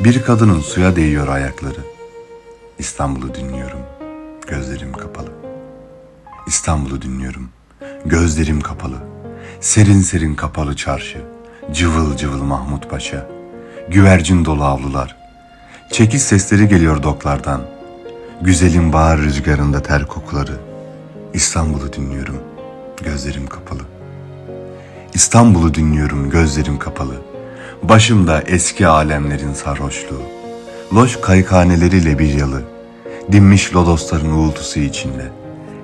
Bir kadının suya değiyor ayakları. İstanbul'u dinliyorum, gözlerim kapalı. İstanbul'u dinliyorum, gözlerim kapalı. Serin serin kapalı çarşı, cıvıl cıvıl Mahmut Paşa. Güvercin dolu avlular. Çekiş sesleri geliyor doklardan. Güzelim bahar rüzgarında ter kokuları. İstanbul'u dinliyorum, gözlerim kapalı. İstanbul'u dinliyorum gözlerim kapalı. Başımda eski alemlerin sarhoşluğu, loş kayıkhaneleriyle bir yalı, dinmiş lodosların uğultusu içinde,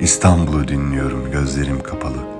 İstanbul'u dinliyorum gözlerim kapalı.